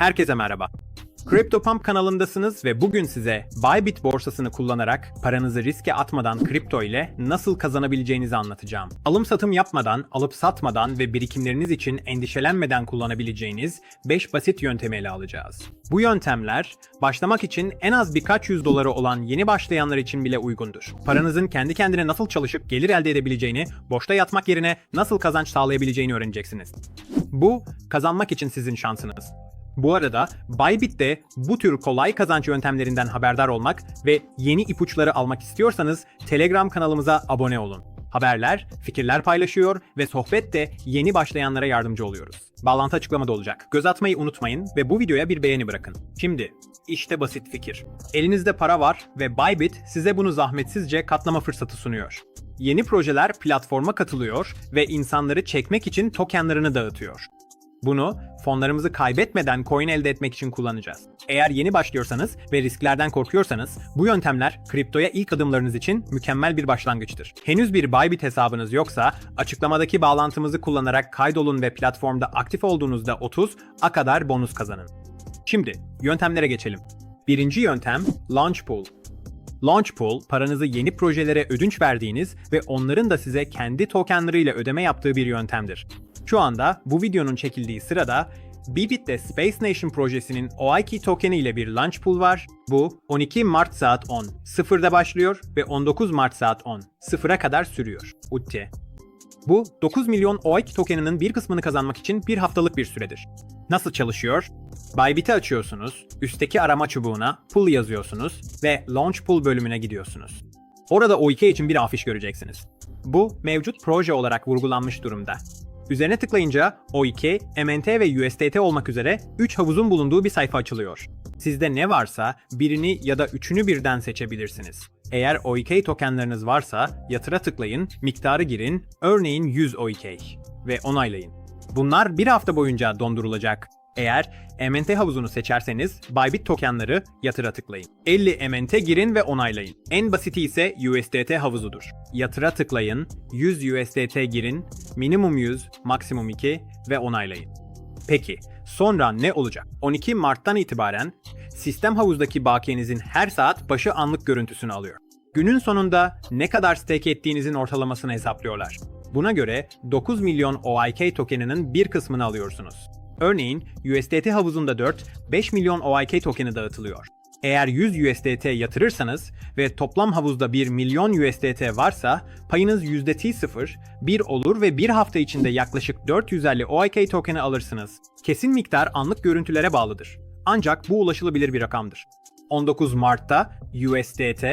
Herkese merhaba. CryptoPump kanalındasınız ve bugün size Bybit borsasını kullanarak paranızı riske atmadan kripto ile nasıl kazanabileceğinizi anlatacağım. Alım satım yapmadan, alıp satmadan ve birikimleriniz için endişelenmeden kullanabileceğiniz 5 basit yöntemi ele alacağız. Bu yöntemler başlamak için en az birkaç yüz doları olan yeni başlayanlar için bile uygundur. Paranızın kendi kendine nasıl çalışıp gelir elde edebileceğini, boşta yatmak yerine nasıl kazanç sağlayabileceğini öğreneceksiniz. Bu kazanmak için sizin şansınız. Bu arada Bybit de bu tür kolay kazanç yöntemlerinden haberdar olmak ve yeni ipuçları almak istiyorsanız Telegram kanalımıza abone olun. Haberler, fikirler paylaşıyor ve sohbette yeni başlayanlara yardımcı oluyoruz. Bağlantı açıklamada olacak. Göz atmayı unutmayın ve bu videoya bir beğeni bırakın. Şimdi işte basit fikir. Elinizde para var ve Bybit size bunu zahmetsizce katlama fırsatı sunuyor. Yeni projeler platforma katılıyor ve insanları çekmek için tokenlarını dağıtıyor. Bunu fonlarımızı kaybetmeden coin elde etmek için kullanacağız. Eğer yeni başlıyorsanız ve risklerden korkuyorsanız bu yöntemler kriptoya ilk adımlarınız için mükemmel bir başlangıçtır. Henüz bir Bybit hesabınız yoksa açıklamadaki bağlantımızı kullanarak kaydolun ve platformda aktif olduğunuzda 30 a kadar bonus kazanın. Şimdi yöntemlere geçelim. Birinci yöntem Launch Pool. Launch Pool, paranızı yeni projelere ödünç verdiğiniz ve onların da size kendi tokenlarıyla ödeme yaptığı bir yöntemdir. Şu anda bu videonun çekildiği sırada Bibit'te Space Nation projesinin OIK tokeni ile bir launch pool var. Bu 12 Mart saat 10. 0'da başlıyor ve 19 Mart saat 10. 0'a kadar sürüyor. UTT. Bu 9 milyon OIK tokeninin bir kısmını kazanmak için bir haftalık bir süredir. Nasıl çalışıyor? Bybit'i açıyorsunuz, üstteki arama çubuğuna pool yazıyorsunuz ve Launch Pool bölümüne gidiyorsunuz. Orada OIK için bir afiş göreceksiniz. Bu mevcut proje olarak vurgulanmış durumda. Üzerine tıklayınca OIK, MNT ve USDT olmak üzere 3 havuzun bulunduğu bir sayfa açılıyor. Sizde ne varsa birini ya da üçünü birden seçebilirsiniz. Eğer OIK tokenlarınız varsa yatıra tıklayın, miktarı girin, örneğin 100 OIK ve onaylayın. Bunlar bir hafta boyunca dondurulacak. Eğer MNT havuzunu seçerseniz Bybit tokenları yatıra tıklayın. 50 MNT girin ve onaylayın. En basiti ise USDT havuzudur. Yatıra tıklayın, 100 USDT girin, minimum 100, maksimum 2 ve onaylayın. Peki, sonra ne olacak? 12 Mart'tan itibaren sistem havuzdaki bakiyenizin her saat başı anlık görüntüsünü alıyor. Günün sonunda ne kadar stake ettiğinizin ortalamasını hesaplıyorlar. Buna göre 9 milyon OIK tokeninin bir kısmını alıyorsunuz. Örneğin USDT havuzunda 4, 5 milyon OIK tokeni dağıtılıyor. Eğer 100 USDT yatırırsanız ve toplam havuzda 1 milyon USDT varsa payınız %T0, 1 olur ve bir hafta içinde yaklaşık 450 OIK tokeni alırsınız. Kesin miktar anlık görüntülere bağlıdır. Ancak bu ulaşılabilir bir rakamdır. 19 Mart'ta USDT,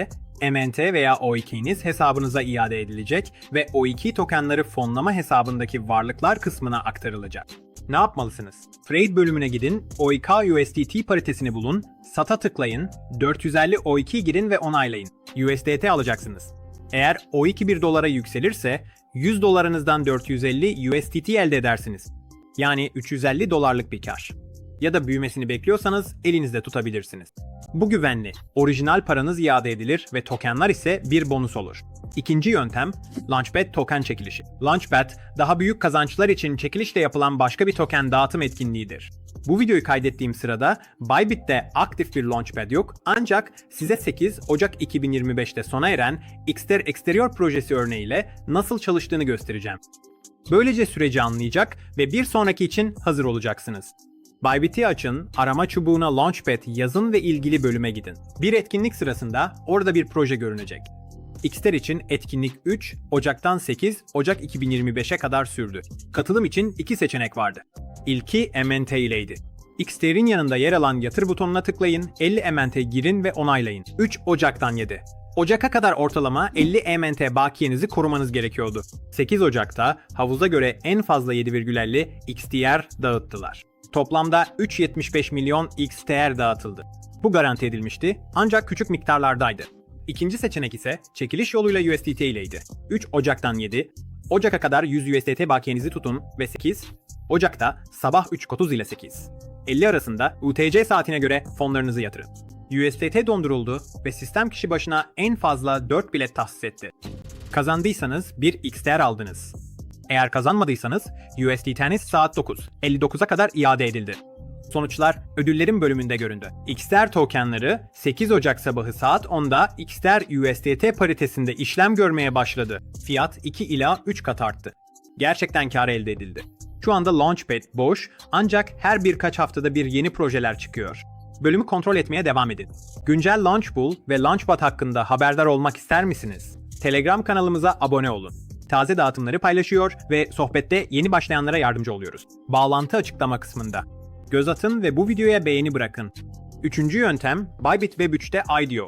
MNT veya OIK'niz hesabınıza iade edilecek ve OIK tokenları fonlama hesabındaki varlıklar kısmına aktarılacak. Ne yapmalısınız? Trade bölümüne gidin, OIK USDT paritesini bulun, SAT'a tıklayın, 450 OIK girin ve onaylayın. USDT alacaksınız. Eğer OIK 1 dolara yükselirse 100 dolarınızdan 450 USDT elde edersiniz. Yani 350 dolarlık bir kar. Ya da büyümesini bekliyorsanız elinizde tutabilirsiniz. Bu güvenli. Orijinal paranız iade edilir ve tokenlar ise bir bonus olur. İkinci yöntem Launchpad token çekilişi. Launchpad daha büyük kazançlar için çekilişle yapılan başka bir token dağıtım etkinliğidir. Bu videoyu kaydettiğim sırada Bybit'te aktif bir Launchpad yok ancak size 8 Ocak 2025'te sona eren Xter Exterior projesi örneğiyle nasıl çalıştığını göstereceğim. Böylece süreci anlayacak ve bir sonraki için hazır olacaksınız. Bybit'i açın, arama çubuğuna Launchpad yazın ve ilgili bölüme gidin. Bir etkinlik sırasında orada bir proje görünecek. Xter için etkinlik 3, Ocak'tan 8, Ocak 2025'e kadar sürdü. Katılım için iki seçenek vardı. İlki MNT ileydi. Xter'in yanında yer alan yatır butonuna tıklayın, 50 MNT girin ve onaylayın. 3 Ocak'tan 7. Ocak'a kadar ortalama 50 MNT bakiyenizi korumanız gerekiyordu. 8 Ocak'ta havuza göre en fazla 7,50 XTR dağıttılar. Toplamda 3.75 milyon XTR dağıtıldı. Bu garanti edilmişti ancak küçük miktarlardaydı. İkinci seçenek ise çekiliş yoluyla USDT ileydi. 3 Ocak'tan 7, Ocak'a kadar 100 USDT bakiyenizi tutun ve 8, Ocak'ta sabah 3.30 ile 8. 50 arasında UTC saatine göre fonlarınızı yatırın. USDT donduruldu ve sistem kişi başına en fazla 4 bilet tahsis etti. Kazandıysanız bir XTR aldınız. Eğer kazanmadıysanız USDT'niz saat 9, 59'a kadar iade edildi. Sonuçlar ödüllerin bölümünde göründü. XTR tokenları 8 Ocak sabahı saat 10'da XTR USDT paritesinde işlem görmeye başladı. Fiyat 2 ila 3 kat arttı. Gerçekten kar elde edildi. Şu anda Launchpad boş ancak her birkaç haftada bir yeni projeler çıkıyor. Bölümü kontrol etmeye devam edin. Güncel Launchpool ve Launchpad hakkında haberdar olmak ister misiniz? Telegram kanalımıza abone olun. Taze dağıtımları paylaşıyor ve sohbette yeni başlayanlara yardımcı oluyoruz. Bağlantı açıklama kısmında. Göz atın ve bu videoya beğeni bırakın. Üçüncü yöntem Bybit Web 3'te IDO.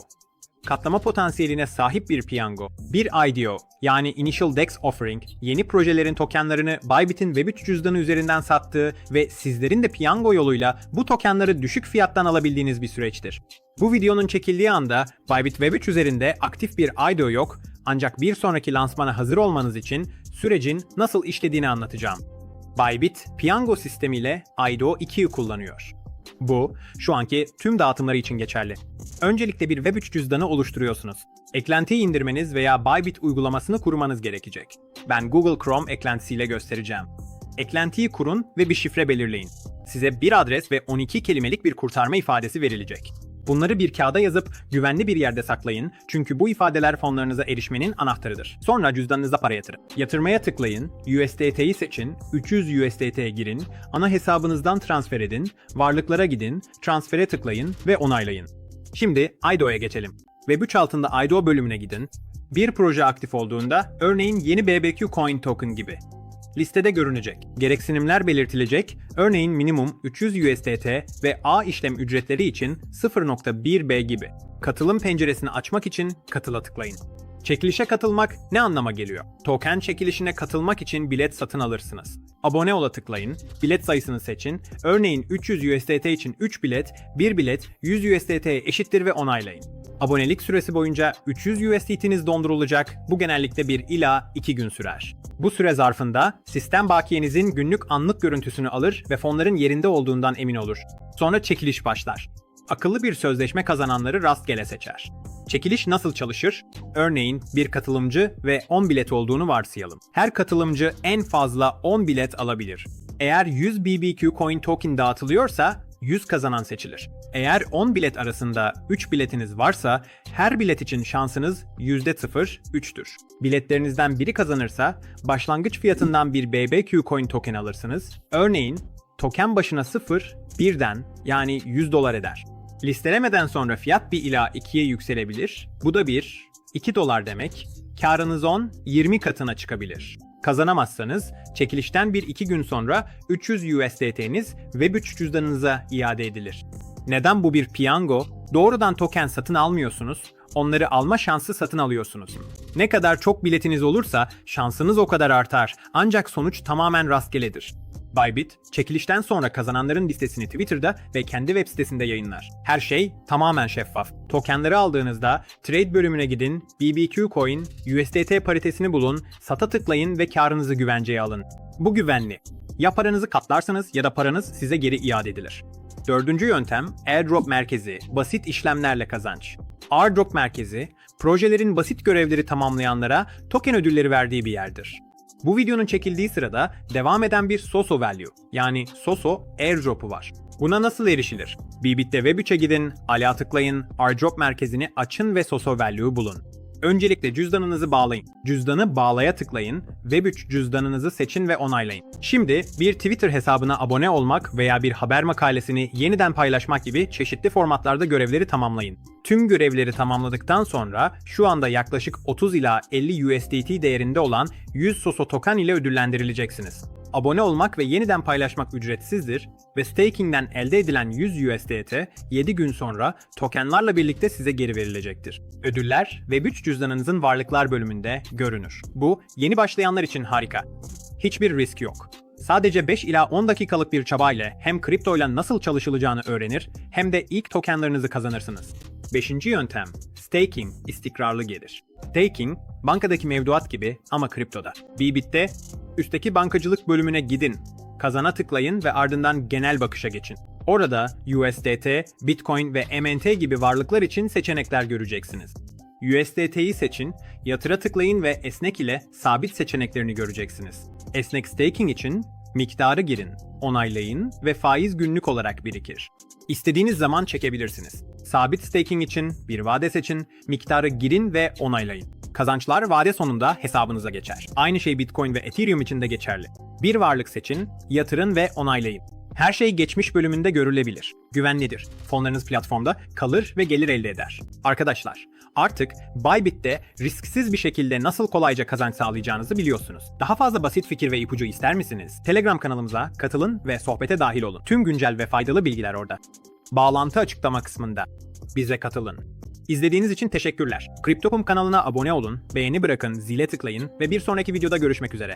Katlama potansiyeline sahip bir piyango. Bir IDO yani Initial Dex Offering, yeni projelerin tokenlarını Bybit'in Web3 cüzdanı üzerinden sattığı ve sizlerin de piyango yoluyla bu tokenları düşük fiyattan alabildiğiniz bir süreçtir. Bu videonun çekildiği anda Bybit Web3 üzerinde aktif bir IDO yok ancak bir sonraki lansmana hazır olmanız için sürecin nasıl işlediğini anlatacağım. Bybit, piyango sistemiyle IDO 2'yi kullanıyor. Bu, şu anki tüm dağıtımları için geçerli. Öncelikle bir Web3 cüzdanı oluşturuyorsunuz. Eklentiyi indirmeniz veya Bybit uygulamasını kurmanız gerekecek. Ben Google Chrome eklentisiyle göstereceğim. Eklentiyi kurun ve bir şifre belirleyin. Size bir adres ve 12 kelimelik bir kurtarma ifadesi verilecek. Bunları bir kağıda yazıp güvenli bir yerde saklayın çünkü bu ifadeler fonlarınıza erişmenin anahtarıdır. Sonra cüzdanınıza para yatırın. Yatırmaya tıklayın, USDT'yi seçin, 300 USDT'ye girin, ana hesabınızdan transfer edin, varlıklara gidin, transfere tıklayın ve onaylayın. Şimdi IDO'ya geçelim. Web3 altında IDO bölümüne gidin. Bir proje aktif olduğunda, örneğin yeni BBQ Coin Token gibi. Listede görünecek. Gereksinimler belirtilecek. Örneğin minimum 300 USDT ve A işlem ücretleri için 0.1B gibi. Katılım penceresini açmak için katıla tıklayın. Çekilişe katılmak ne anlama geliyor? Token çekilişine katılmak için bilet satın alırsınız. Abone ola tıklayın, bilet sayısını seçin. Örneğin 300 USDT için 3 bilet, 1 bilet 100 USDT'ye eşittir ve onaylayın. Abonelik süresi boyunca 300 USDT'niz dondurulacak. Bu genellikle 1 ila 2 gün sürer. Bu süre zarfında sistem bakiyenizin günlük anlık görüntüsünü alır ve fonların yerinde olduğundan emin olur. Sonra çekiliş başlar. Akıllı bir sözleşme kazananları rastgele seçer. Çekiliş nasıl çalışır? Örneğin bir katılımcı ve 10 bilet olduğunu varsayalım. Her katılımcı en fazla 10 bilet alabilir. Eğer 100 BBQ Coin Token dağıtılıyorsa 100 kazanan seçilir. Eğer 10 bilet arasında 3 biletiniz varsa her bilet için şansınız %0, 3'tür. Biletlerinizden biri kazanırsa başlangıç fiyatından bir BBQ Coin Token alırsınız. Örneğin token başına 0, 1'den yani 100 dolar eder. Listelemeden sonra fiyat 1 ila 2'ye yükselebilir. Bu da 1, 2 dolar demek. Karınız 10, 20 katına çıkabilir. Kazanamazsanız çekilişten 1-2 gün sonra 300 USDT'niz Web3 cüzdanınıza iade edilir. Neden bu bir piyango? Doğrudan token satın almıyorsunuz, onları alma şansı satın alıyorsunuz. Ne kadar çok biletiniz olursa şansınız o kadar artar ancak sonuç tamamen rastgeledir. Bybit, çekilişten sonra kazananların listesini Twitter'da ve kendi web sitesinde yayınlar. Her şey tamamen şeffaf. Tokenları aldığınızda trade bölümüne gidin, BBQ Coin, USDT paritesini bulun, sata tıklayın ve karınızı güvenceye alın. Bu güvenli. Ya paranızı katlarsanız ya da paranız size geri iade edilir. Dördüncü yöntem airdrop merkezi, basit işlemlerle kazanç. Airdrop merkezi, projelerin basit görevleri tamamlayanlara token ödülleri verdiği bir yerdir. Bu videonun çekildiği sırada devam eden bir Soso Value yani Soso Airdrop'u var. Buna nasıl erişilir? Bibit'te Web3'e gidin, ala tıklayın, Airdrop merkezini açın ve Soso Value'u bulun. Öncelikle cüzdanınızı bağlayın. Cüzdanı bağlaya tıklayın, Web3 cüzdanınızı seçin ve onaylayın. Şimdi bir Twitter hesabına abone olmak veya bir haber makalesini yeniden paylaşmak gibi çeşitli formatlarda görevleri tamamlayın. Tüm görevleri tamamladıktan sonra şu anda yaklaşık 30 ila 50 USDT değerinde olan 100 Soso token ile ödüllendirileceksiniz. Abone olmak ve yeniden paylaşmak ücretsizdir ve staking'den elde edilen 100 USDT 7 gün sonra tokenlarla birlikte size geri verilecektir. Ödüller Web3 cüzdanınızın varlıklar bölümünde görünür. Bu yeni başlayanlar için harika. Hiçbir risk yok. Sadece 5 ila 10 dakikalık bir çabayla hem kripto ile nasıl çalışılacağını öğrenir hem de ilk tokenlarınızı kazanırsınız. Beşinci yöntem, staking istikrarlı gelir. Staking, bankadaki mevduat gibi ama kriptoda. Bibit'te üstteki bankacılık bölümüne gidin, kazana tıklayın ve ardından genel bakışa geçin. Orada USDT, Bitcoin ve MNT gibi varlıklar için seçenekler göreceksiniz. USDT'yi seçin, yatıra tıklayın ve esnek ile sabit seçeneklerini göreceksiniz. Esnek staking için miktarı girin. onaylayın ve faiz günlük olarak birikir. İstediğiniz zaman çekebilirsiniz. Sabit staking için bir vade seçin, miktarı girin ve onaylayın. Kazançlar vade sonunda hesabınıza geçer. Aynı şey Bitcoin ve Ethereum için de geçerli. Bir varlık seçin, yatırın ve onaylayın. Her şey geçmiş bölümünde görülebilir. Güvenlidir. Fonlarınız platformda kalır ve gelir elde eder. Arkadaşlar, artık Bybit'te risksiz bir şekilde nasıl kolayca kazanç sağlayacağınızı biliyorsunuz. Daha fazla basit fikir ve ipucu ister misiniz? Telegram kanalımıza katılın ve sohbete dahil olun. Tüm güncel ve faydalı bilgiler orada. Bağlantı açıklama kısmında. Bize katılın. İzlediğiniz için teşekkürler. Kriptokum kanalına abone olun, beğeni bırakın, zile tıklayın ve bir sonraki videoda görüşmek üzere.